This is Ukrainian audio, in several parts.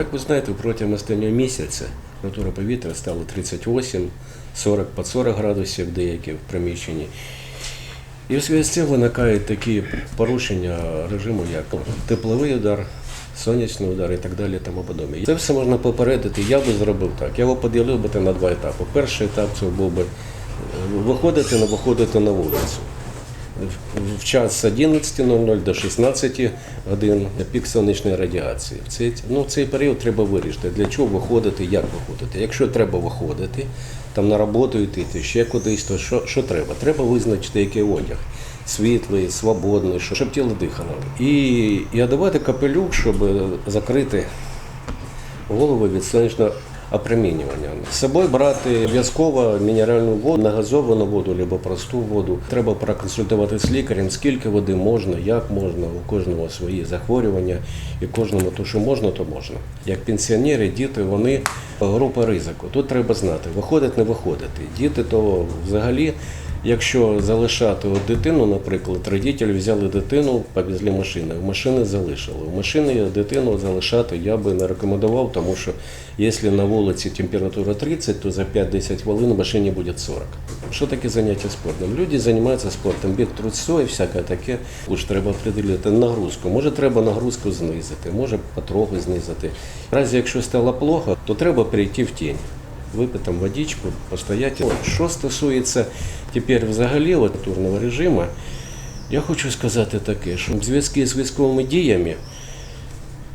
Як ви знаєте, протягом останнього місяця температура повітря стала 38, 40 під 40 градусів деякі в приміщенні. І в зв'язку з цим виникають такі порушення режиму, як тепловий удар, сонячний удар і так далі. Тому подобне. Це все можна попередити. Я би зробив так. Я би поділив би на два етапи. Перший етап це був би е, виходити, не виходити на вулицю. В- час з 11.00 до 16 годин пік сонячної радіації. Цей, ну, цей період треба вирішити, для чого виходити, як виходити. Якщо треба виходити, там на роботу йти, ще кудись, то що, що треба? Треба визначити, який одяг. Світлий, свободний, щоб тіло дихало. І, і одягати капелюк, щоб закрити голову від сонячного опромінювання. З собою брати обов'язково мінеральну воду, нагазовану воду або просту воду. Треба проконсультуватися з лікарем, скільки води можна, як можна, у кожного свої захворювання, і кожному то, що можна, то можна. Як пенсіонери, діти, вони група ризику. Тут треба знати, виходить, не виходити. Діти то взагалі. Якщо залишати от дитину, наприклад, родителі взяли дитину, повезли машиною, в машини залишили. В машини дитину залишати я би не рекомендував, тому що якщо на вулиці температура 30, то за 5-10 хвилин в машині буде 40. Що таке заняття спортом? Люди займаються спортом, біг трусцо і всяке таке. Уж треба определити нагрузку. Може, треба нагрузку знизити, може потроху знизити. Разі, якщо стало плохо, то треба перейти в тінь випити там водичку, постояти. Що стосується тепер взагалі турного режиму, я хочу сказати таке, що в зв'язку з військовими діями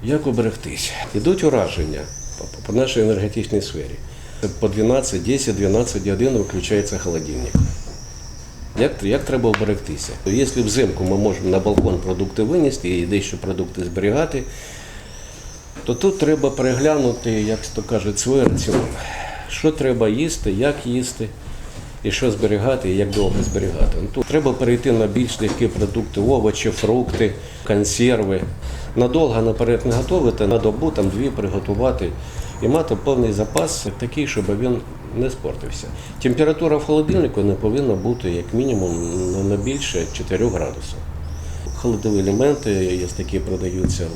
як оберегтись? Ідуть ураження по- нашій енергетичній сфері. По 12, 10, 12 годин виключається холодильник. Як, як треба оберегтися? Якщо взимку ми можемо на балкон продукти винести і дещо продукти зберігати, то тут треба переглянути, як то кажуть, свій раціон. Що треба їсти, як їсти, і що зберігати, і як довго зберігати. Ну, Тут треба перейти на більш легкі продукти, овочі, фрукти, консерви. Надовго наперед не готувати, на добу там дві приготувати і мати повний запас такий, щоб він не спортився. Температура в холодильнику не повинна бути як мінімум не більше 4 градусів. Холодові елементи, є такі продаються,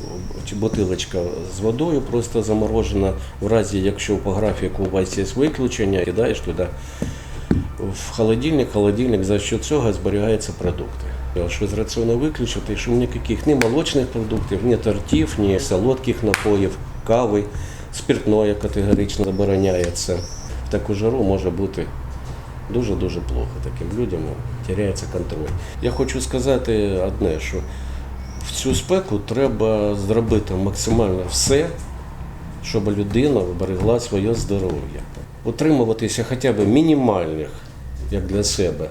бутилочка з водою просто заморожена. В разі, якщо по графіку у вас є виключення, кидаєш туди в холодильник, холодильник за що цього зберігаються продукти. Що з раціону виключити, що ніяких ні молочних продуктів, ні тортів, ні солодких напоїв, кави, спиртное категорично забороняється. Таку жару може бути дуже-дуже плохо таким людям, теряється контроль. Я хочу сказати одне, що в цю спеку треба зробити максимально все, щоб людина вберегла своє здоров'я. Утримуватися хоча б мінімальних, як для себе,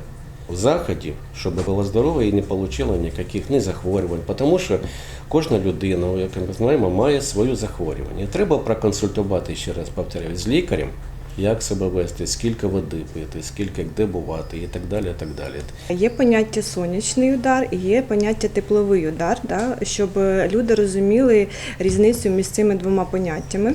заходів, щоб була здорова і не отримала ніяких ні захворювань. Тому що кожна людина, як ми знаємо, має своє захворювання. Треба проконсультувати, ще раз повторюю, з лікарем, як себе вести, скільки води пити, скільки де бувати і так далі. І так далі. Є поняття сонячний удар і є поняття тепловий удар, да, щоб люди розуміли різницю між цими двома поняттями.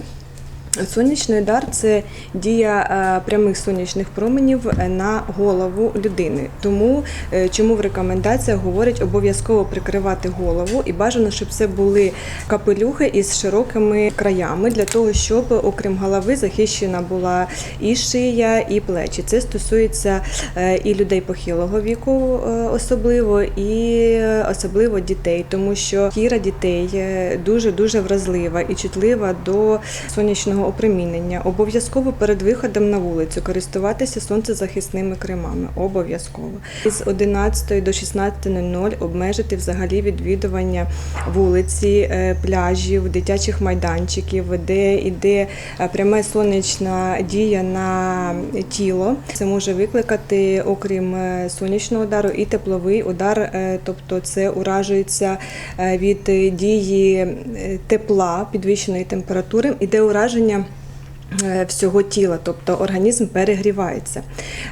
Сонячний удар це дія е, прямих сонячних променів на голову людини. Тому е, чому в рекомендаціях говорять обов'язково прикривати голову і бажано, щоб це були капелюхи із широкими краями для того, щоб окрім голови захищена була і шия, і плечі. Це стосується е, і людей похилого віку, особливо, і особливо дітей, тому що шкіра дітей дуже дуже вразлива і чутлива до сонячного опромінення. Обов'язково перед виходом на вулицю користуватися сонцезахисними кремами. Обов'язково з 11 до 16.00 обмежити взагалі відвідування вулиці, е, пляжів, дитячих майданчиків, де йде е, пряме сонячна дія на тіло. Це може викликати, окрім е, сонячного удару, і тепловий удар, тобто це уражується від дії тепла, підвищеної температури, іде ураження е, всього тіла, тобто організм перегрівається.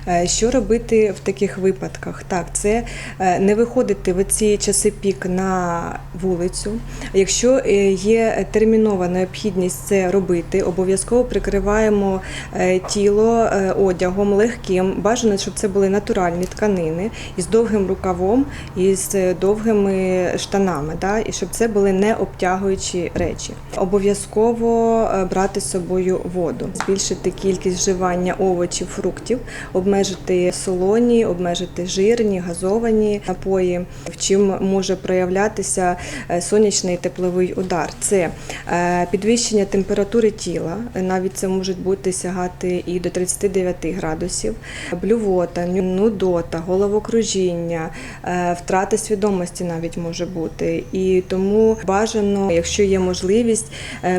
Е, Що робити в таких випадках? Так, це е, не виходити в ці часи пік на вулицю. Якщо е, є термінова необхідність це робити, обов'язково прикриваємо е, тіло е, одягом легким. Бажано, щоб це були натуральні тканини із довгим рукавом і з е, довгими штанами, да? і щоб це були не обтягуючі речі. Обов'язково е, брати з собою воду, збільшити кількість вживання овочів, фруктів, обмежити солоні, обмежити жирні, газовані напої. В чим може проявлятися е, сонячний тепловий удар? Це е, підвищення температури тіла, навіть це можуть бути сягати і до 39 градусів, блювота, нудота, головокружіння, е, втрата свідомості навіть може бути. І тому бажано, якщо є можливість,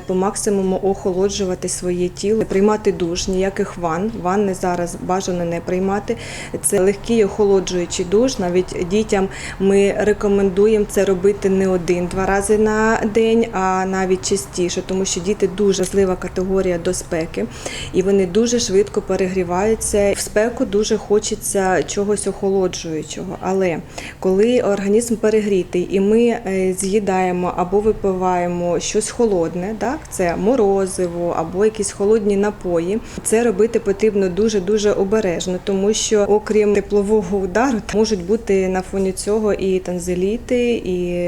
по максимуму охолоджувати своє тіло, приймати душ, ніяких ванн. Ванни зараз бажано не приймати. Це легкий охолоджуючий душ. Навіть дітям ми рекомендуємо це робити не один-два рази на день, а навіть частіше, тому що діти дуже важлива категорія до спеки, і вони дуже швидко перегріваються. В спеку дуже хочеться чогось охолоджуючого. Але коли організм перегрітий, і ми е, з'їдаємо або випиваємо щось холодне, так це морозиво або якісь холодні напої. Це робити потрібно дуже дуже обережно, тому що окрім теплового удару можуть бути на фоні цього і танзеліти, і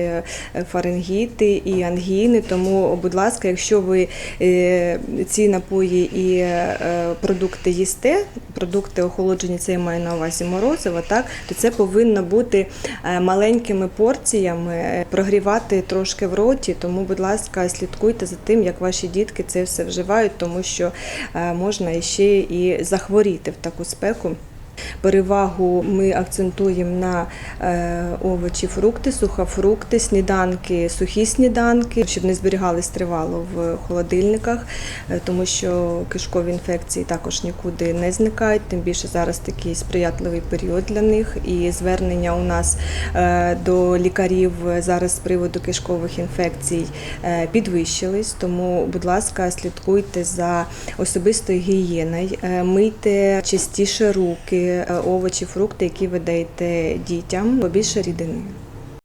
фаренгіти, і ангіни. Тому, будь ласка, якщо ви е, ці напої і е, продукти їсте, продукти охолоджені, це я маю на увазі морозиво, так то це повинно бути е, маленькими порціями, е, прогрівати трошки в роті. Тому, будь ласка, слідкуйте за тим, як ваші дітки це все вживають, тому що е, можна ще і захворіти в таку спеку. Перевагу ми акцентуємо на е, овочі, фрукти, сухофрукти, сніданки, сухі сніданки, щоб не зберігались тривало в холодильниках, е, тому що кишкові інфекції також нікуди не зникають. Тим більше зараз такий сприятливий період для них. І звернення у нас е, до лікарів зараз з приводу кишкових інфекцій підвищились. Тому, будь ласка, слідкуйте за особистою гігієною, мийте частіше руки, овочі, фрукти, які ви даєте дітям, побільше рідини.